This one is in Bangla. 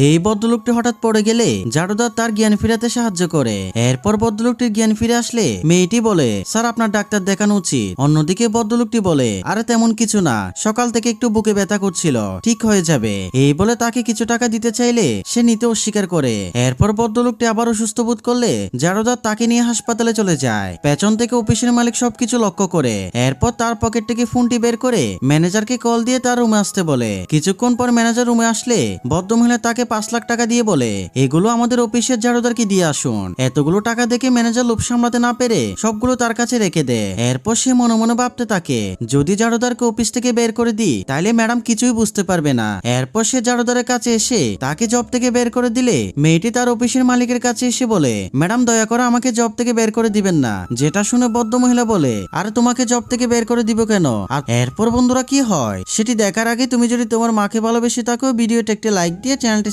এই ভদ্রলোকটি হঠাৎ পড়ে গেলে জাডুদার তার জ্ঞান ফিরাতে সাহায্য করে। এরপর ভদ্রলোকটির জ্ঞান ফিরে আসলে মেয়েটি বলে, স্যার, আপনার ডাক্তার দেখানো উচিত। অন্যদিকে ভদ্রলোকটি বলে, আরে, তেমন কিছু না। সকাল থেকে একটু বুকে ব্যথা করছিল। ঠিক হয়ে যাবে। এই বলে তাকে কিছু টাকা দিতে চাইলে সে নিতে অস্বীকার করে। এরপর ভদ্রলোকটি আবার অসুস্থ বোধ করলে জারদার তাকে নিয়ে হাসপাতালে চলে যায়। পেছন থেকে অফিসের মালিক সবকিছু লক্ষ্য করে। এরপর তার পকেট থেকে ফোনটি বের করে ম্যানেজারকে কল দিয়ে তার রুমে আসতে বলে। কিছুক্ষণ পর ম্যানেজার রুমে আসলে ভদ্রমহিলা তাকে পাঁচ লাখ টাকা দিয়ে বলে, এগুলো আমাদের অফিসের জারদারকে দিয়ে আসুন। এতগুলো টাকা দেখে ম্যানেজার লোভ সামলাতে না পেরে সবগুলো তার কাছে রেখে দেয় এরপর সে মনে মনে ভাবতে থাকে, যদি জারদারকে অফিস থেকে বের করে দিই তাহলে ম্যাডাম কিছুই বুঝতে পারবে না। এরপর সে জারদারের কাছে এসে তাকে জব থেকে বের করে দিলে, মেয়েটি তার অফিসের মালিকের কাছে এসে বলে, ম্যাডাম, দয়া করে আমাকে জব থেকে বের করে দিবেন না। যেটা শুনে বদ্ধ মহিলা বলে, আর তোমাকে জব থেকে বের করে দিব কেন? আর এরপর বন্ধুরা কি হয়, সেটি দেখার আগে তুমি যদি তোমার মাকে ভালোবেসে থাকো ভিডিওটা একটি লাইক দিয়ে চ্যানেলটি